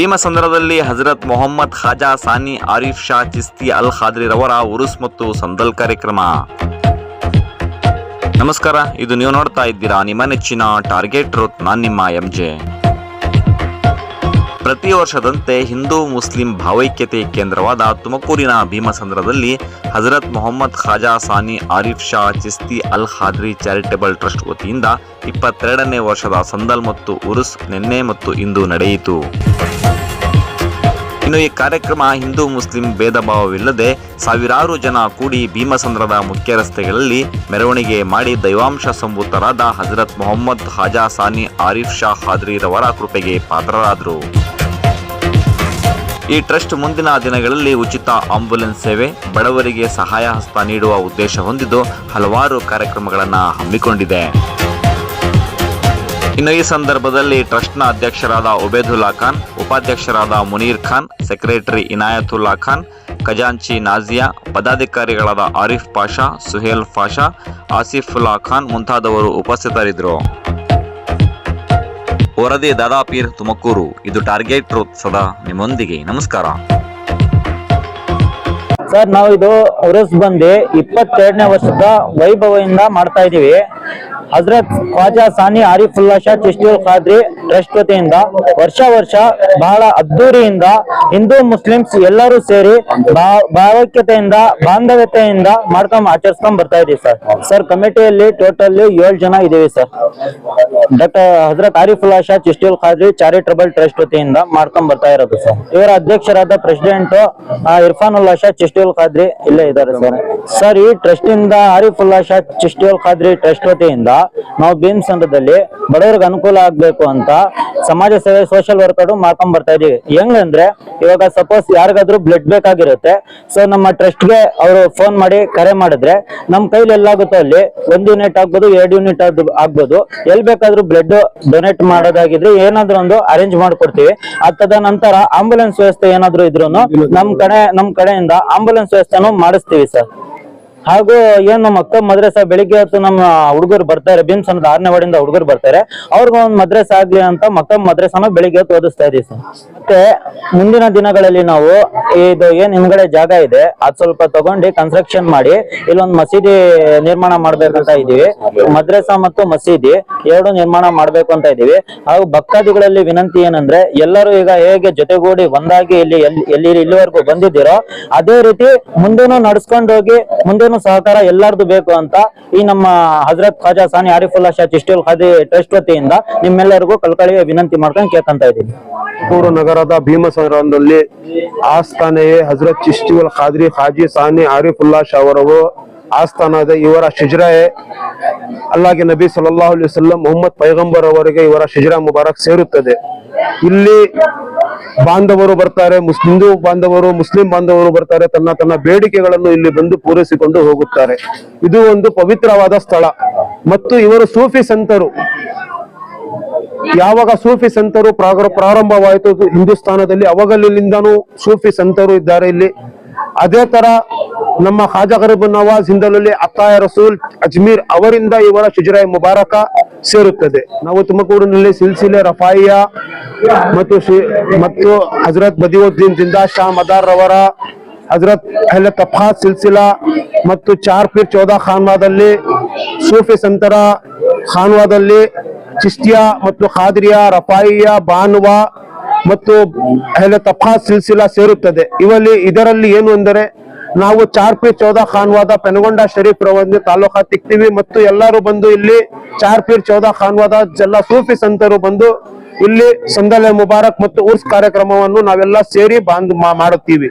ಭೀಮಸಂದ್ರದಲ್ಲಿ ಹಜರತ್ ಮೊಹಮ್ಮದ್ ಖಾಜಾ ಸಾನಿ ಆರಿಫ್ ಶಾ ಚಿಸ್ತಿ ಅಲ್ ಖಾದ್ರಿ ರವರ ಉರುಸ್ ಮತ್ತು ಸಂದಲ್ ಕಾರ್ಯಕ್ರಮ. ನಮಸ್ಕಾರ, ಇದು ನೀವು ನೋಡ್ತಾ ಇದ್ದೀರಾ ನಿಮ್ಮ ನೆಚ್ಚಿನ ಟಾರ್ಗೆಟ್ ರೋತ್ ನಾನ್ ನಿಮ್ಮ ಎಂಜೆ ಪ್ರತಿ ವರ್ಷದಂತೆ ಹಿಂದೂ ಮುಸ್ಲಿಂ ಭಾವೈಕ್ಯತೆ ಕೇಂದ್ರವಾದ ತುಮಕೂರಿನ ಭೀಮಸಂದ್ರದಲ್ಲಿ ಹಜರತ್ ಮೊಹಮ್ಮದ್ ಖಾಜಾ ಸಾನಿ ಆರಿಫ್ ಶಾ ಚಿಸ್ತಿ ಅಲ್ ಖಾದ್ರಿ ಚಾರಿಟೇಬಲ್ ಟ್ರಸ್ಟ್ ವತಿಯಿಂದ ಇಪ್ಪತ್ತೆರಡನೇ ವರ್ಷದ ಸಂದಲ್ ಮತ್ತು ಉರುಸ್ ನಿನ್ನೆ ಮತ್ತು ಇಂದು ನಡೆಯಿತು. ಇನ್ನು ಈ ಕಾರ್ಯಕ್ರಮ ಹಿಂದೂ ಮುಸ್ಲಿಂ ಭೇದ ಭಾವವಿಲ್ಲದೆ ಸಾವಿರಾರು ಜನ ಕೂಡಿ ಭೀಮಸಂದ್ರದ ಮುಖ್ಯ ರಸ್ತೆಗಳಲ್ಲಿ ಮೆರವಣಿಗೆ ಮಾಡಿ ದೈವಾಂಶ ಸಂಭೂತರಾದ ಹಜರತ್ ಮೊಹಮ್ಮದ್ ಖಾಜಾ ಸಾನಿ ಆರಿಫ್ ಶಾ ಖಾದ್ರಿರವರ ಕೃಪೆಗೆ ಪಾತ್ರರಾದರು. ಈ ಟ್ರಸ್ಟ್ ಮುಂದಿನ ದಿನಗಳಲ್ಲಿ ಉಚಿತ ಆಂಬ್ಯುಲೆನ್ಸ್ ಸೇವೆ, ಬಡವರಿಗೆ ಸಹಾಯ ಹಸ್ತ ನೀಡುವ ಉದ್ದೇಶ ಹೊಂದಿದ್ದು ಹಲವಾರು ಕಾರ್ಯಕ್ರಮಗಳನ್ನು ಹಮ್ಮಿಕೊಂಡಿದೆ. ಇನ್ನು ಈ ಸಂದರ್ಭದಲ್ಲಿ ಟ್ರಸ್ಟ್ನ ಅಧ್ಯಕ್ಷರಾದ ಉಬೇದುಲ್ಲಾ ಖಾನ್, ಉಪಾಧ್ಯಕ್ಷರಾದ ಮುನೀರ್ ಖಾನ್, ಸೆಕ್ರೆಟರಿ ಇನಾಯತುಲ್ಲಾ ಖಾನ್, ಖಜಾಂಚಿ ನಾಜಿಯಾ ಪದಾಧಿಕಾರಿಗಳಾದ ಆರಿಫ್ ಪಾಷಾ, ಸುಹೇಲ್ ಪಾಷಾ, ಆಸಿಫುಲ್ಲಾ ಖಾನ್ ಮುಂತಾದವರು ಉಪಸ್ಥಿತರಿದ್ದರು. ವರದಿ ದಾದಾಪೀರ್ ತುಮಕೂರು. ಇದು ಟಾರ್ಗೆಟ್ ಟ್ರೂತ್ ಸದಾ ನಿಮ್ಮೊಂದಿಗೆ. ನಮಸ್ಕಾರ. ಸರ್ ನಾವು ಇದು ಅವರಸ್ ಬಂದು ಇಪ್ಪತ್ತೆರಡನೇ ವರ್ಷದ ವೈಭವದಿಂದ ಮಾಡ್ತಾ ಇದೀವಿ ಹಜರತ್ ಖ್ವಾಜಾ ಸಾನಿ ಆರಿಫುಲ್ಲಾ ಶಾ ಚಿಶ್ತಿಯುಲ್ ಖಾದ್ರಿ ಟ್ರಸ್ಟ್ ವತಿಯಿಂದ ವರ್ಷ ವರ್ಷ ಬಹಳ ಅದ್ದೂರಿಯಿಂದ ಹಿಂದೂ ಮುಸ್ಲಿಮ್ಸ್ ಎಲ್ಲರೂ ಸೇರಿ ಭಾವೈಕ್ಯತೆಯಿಂದ, ಬಾಂಧವ್ಯತೆಯಿಂದ ಮಾಡ್ಕೊಂಡ್ ಆಚರಿಸ್ಕೊಂಡ್ ಬರ್ತಾ ಇದೀವಿ ಸರ್. ಸರ್, ಕಮಿಟಿಯಲ್ಲಿ ಟೋಟಲ್ ಏಳು ಜನ ಇದೀವಿ sir. Doctor Hazrat Arifulla Shah Chishtiyul Khadri charitable trust ವತಿಯಿಂದ ಮಾಡ್ಕೊಂಡ್ ಬರ್ತಾ ಇರೋದು ಸರ್. ಇವರ ಅಧ್ಯಕ್ಷರಾದ ಪ್ರೆಸಿಡೆಂಟ್ ಇರ್ಫಾನುಲ್ಲಾ ಶಾ ಚಿಶ್ತಿಯುಲ್ ಖಾದ್ರಿ ಇಲ್ಲೇ ಇದ್ದಾರೆ ಸರ್. ಸರ್, ಈ ಟ್ರಸ್ಟ್ ಇಂದ ಆರಿಫುಲ್ಲಾ ಶಾ ಚಿಶ್ತಿಯುಲ್ ಖಾದ್ರಿ ಟ್ರಸ್ಟ್ ವತಿಯಿಂದ ನಾವು ಭೀಮ್ ಸಂಘದಲ್ಲಿ ಬಡವರಿಗೆ ಅನುಕೂಲ ಆಗ್ಬೇಕು ಅಂತ ಸಮಾಜ ಸೇವೆ ಸೋಷಿಯಲ್ ವರ್ಕರ್ ಮಾಡ್ಕೊಂಡ್ ಬರ್ತಾ ಇದೀವಿ. ಹೆಂಗಂದ್ರೆ, ಇವಾಗ ಸಪೋಸ್ ಯಾರಿಗಾದ್ರೂ ಬ್ಲಡ್ ಬೇಕಾಗಿರುತ್ತೆ ಸೊ ನಮ್ಮ ಟ್ರಸ್ಟ್ಗೆ ಅವರು ಫೋನ್ ಮಾಡಿ ಕರೆ ಮಾಡಿದ್ರೆ ನಮ್ ಕೈಲಿ ಎಲ್ಲಾಗುತ್ತೋ ಅಲ್ಲಿ? ಒಂದ್ ಯೂನಿಟ್ ಆಗ್ಬೋದು, ಎರಡ್ ಯೂನಿಟ್ ಆಗ್ಬೋದು. ಎಲ್ ಬೇಕಾದ್ರೂ ಬ್ಲಡ್ ಡೊನೇಟ್ ಮಾಡೋದಾಗಿದ್ರೆ ಏನಾದ್ರೂ ಒಂದು ಅರೇಂಜ್ ಮಾಡ್ಕೊಡ್ತೀವಿ. ಅದ ನಂತರ ಆಂಬುಲೆನ್ಸ್ ವ್ಯವಸ್ಥೆ ಏನಾದ್ರೂ ಇದ್ರು ನಮ್ ಕಡೆ, ನಮ್ ಕಡೆಯಿಂದ ಆಂಬುಲೆನ್ಸ್ ವ್ಯವಸ್ಥೆನೂ ಮಾಡಿಸ್ತೀವಿ ಸರ್. ಹಾಗೂ ಏನು ಅಕ್ಕ ಮದ್ರಸ ಬೆಳಿಗ್ಗೆ ಹೊತ್ತು ನಮ್ಮ ಹುಡುಗರು ಬರ್ತಾರೆ ಬಿಮ್ಸ್ ಅನ್ನೋದು ಆರನೇ ವಾರ್ಡಿಂದ ಹುಡುಗರು ಬರ್ತಾರೆ ಅವ್ರಿಗೂ ಒಂದು ಮದ್ರಸ ಆಗ್ಲಿ ಅಂತ ಮಕ್ಕ ಮದ್ರಸನ ಬೆಳಿಗ್ಗೆ ಹೊತ್ತು ಓದಿಸ್ತಾ ಇದೀವಿ ಸರ್. ಮತ್ತೆ ಮುಂದಿನ ದಿನಗಳಲ್ಲಿ ನಾವು ಇದು ಏನ್ ಹಿಂದ್ಗಡೆ ಜಾಗ ಇದೆ, ಅದ್ ಸ್ವಲ್ಪ ತಗೊಂಡು ಕನ್ಸ್ಟ್ರಕ್ಷನ್ ಮಾಡಿ ಇಲ್ಲೊಂದ್ ಮಸೀದಿ ನಿರ್ಮಾಣ ಮಾಡ್ಬೇಕಂತ ಇದೀವಿ ಮದ್ರಸ ಮತ್ತು ಮಸೀದಿ ಎರಡು ನಿರ್ಮಾಣ ಮಾಡ್ಬೇಕು ಅಂತ ಇದೀವಿ ಹಾಗೂ ಭಕ್ತಾದಿಗಳಲ್ಲಿ ವಿನಂತಿ ಏನಂದ್ರೆ, ಎಲ್ಲರೂ ಈಗ ಹೇಗೆ ಜೊತೆಗೂಡಿ ಒಂದಾಗಿ ಇಲ್ಲಿ ಎಲ್ಲಿ ಇಲ್ಲಿವರೆಗೂ ಬಂದಿದ್ದೀರೋ, ಅದೇ ರೀತಿ ಮುಂದೆನೂ ನಡ್ಸ್ಕೊಂಡು ಹೋಗಿ ಮುಂದೇನು ಸಹಕಾರ ಎಲ್ಲಾರ್ದು ಬೇಕು ಅಂತ ಈ ನಮ್ಮ ಹಜರತ್ ಖಾಜಾ ಸಾನಿ ಆರಿಫುಲ್ಲಾ ಶಾ ಚಿಸ್ಟೋಲ್ ಖಾದಿ ಟ್ರಸ್ಟ್ ವತಿಯಿಂದ ನಿಮ್ಮೆಲ್ಲರಿಗೂ ಕಳ್ಕಳಿಗೆ ವಿನಂತಿ ಮಾಡ್ಕೊಂಡು ಕೇಳ್ಕೊಂತ ಇದ್ದೀನಿ. ಪೂರ್ವ ನಗರದ ಭೀಮಸಂದ್ರದಲ್ಲಿ ಆಸ್ಥಾನೆಯೇ ಹಜರತ್ ಚಿಸ್ತಿವಲ್ ಖಾದ್ರಿ ಖಾಜಿ ಸಾನಿ ಆರಿಫುಲ್ಲಾ ಶಾ ಅವರವು ಆಸ್ಥಾನದ ಇವರ ಶಿಜ್ರಾಯೇ ಅಲ್ಲಾಗೆ ನಬಿ ಸಲ್ಲಲ್ಲಾಹು ಅಲೈಹಿ ವಸಲ್ಲಂ ಮೊಹಮ್ಮದ್ ಪೈಗಂಬರ್ ಅವರಿಗೆ ಇವರ ಶಿಜ್ರಾ ಮುಬಾರಕ್ ಸೇರುತ್ತದೆ. ಇಲ್ಲಿ ಬಾಂಧವರು ಬರ್ತಾರೆ ಹಿಂದೂ ಬಾಂಧವರು, ಮುಸ್ಲಿಂ ಬಾಂಧವರು ಬರ್ತಾರೆ, ತನ್ನ ತನ್ನ ಬೇಡಿಕೆಗಳನ್ನು ಇಲ್ಲಿ ಬಂದು ಪೂರೈಸಿಕೊಂಡು ಹೋಗುತ್ತಾರೆ. ಇದು ಒಂದು ಪವಿತ್ರವಾದ ಸ್ಥಳ. ಮತ್ತು ಇವರು ಸೂಫಿ ಸಂತರು. ಯಾವಾಗ ಸೂಫಿ ಸಂತರು ಪ್ರಾರಂಭವಾಯಿತು, ಹಿಂದೂಸ್ತಾನದಲ್ಲಿ ಅವಾಗಲಿಂದನೂ ಸೂಫಿ ಸಂತರು ಇದ್ದಾರೆ ಇಲ್ಲಿ. ಅದೇ ತರ ನಮ್ಮ ಖಾಜಾ ಗರೀಬ್ ನವಾಜ್ ಹಿಂದಲಲ್ಲಿ ಅತ್ತಾಯ ರಸೂಲ್ ಅಜ್ಮೀರ್ ಅವರಿಂದ ಇವರ ಶಿಜರಾಯ್ ಮುಬಾರಕ ಸೇರುತ್ತದೆ. ನಾವು ತುಮಕೂರಿನಲ್ಲಿ ಸಿಲ್ಸಿಲೆ, ರಫಾಯಿಯ ಮತ್ತು ಮತ್ತು ಹಜರತ್ ಬದಿಯುದ್ದೀನ್ ಜಿಂದಾ ಶಾ ಮದಾರ್ ರವರ ಹಜರತ್ ಅಹ್ಲೆ ತಫಾ ಸಿಲ್ಸಿಲಾ ಮತ್ತು ಚಾರ್ ಪೀರ್ ಚೌದಾ ಖಾನ್ವಾದಲ್ಲಿ ಸೂಫಿ ಸಂತರ ಖಾನ್ವಾದಲ್ಲಿ ಚಿಸ್ತಿಯಾ ಮತ್ತು ಖಾದ್ರಿಯಾ, ರಫಾಯಿಯ, ಬಾನುವಾ ಮತ್ತು ತಪಾ ಸಿಲ್ಸಿಲಾ ಸೇರುತ್ತದೆ. ಇವಲ್ಲಿ ಇದರಲ್ಲಿ ಏನು ಅಂದರೆ ನಾವು ಚಾರ್ ಪೀರ್ ಚೌದಾ ಖಾನ್ವಾದ ಪೆನಗೊಂಡ ಶರೀಫ್ ರವರಿಗೆ ತಾಲೂಕಾ ತಿಕ್ತೀವಿ ಮತ್ತು ಎಲ್ಲರೂ ಬಂದು ಇಲ್ಲಿ ಚಾರ್ ಪೀರ್ ಚೌದಾ ಖಾನ್ವಾದ ಎಲ್ಲ ಸೂಫಿ ಸಂತರು ಬಂದು ಇಲ್ಲಿ ಸಂದಲೆ ಮುಬಾರಕ್ ಮತ್ತು ಉರ್ಸ್ ಕಾರ್ಯಕ್ರಮವನ್ನು ನಾವೆಲ್ಲ ಸೇರಿ ಮಾ- ಮಾಡುತ್ತೀವಿ.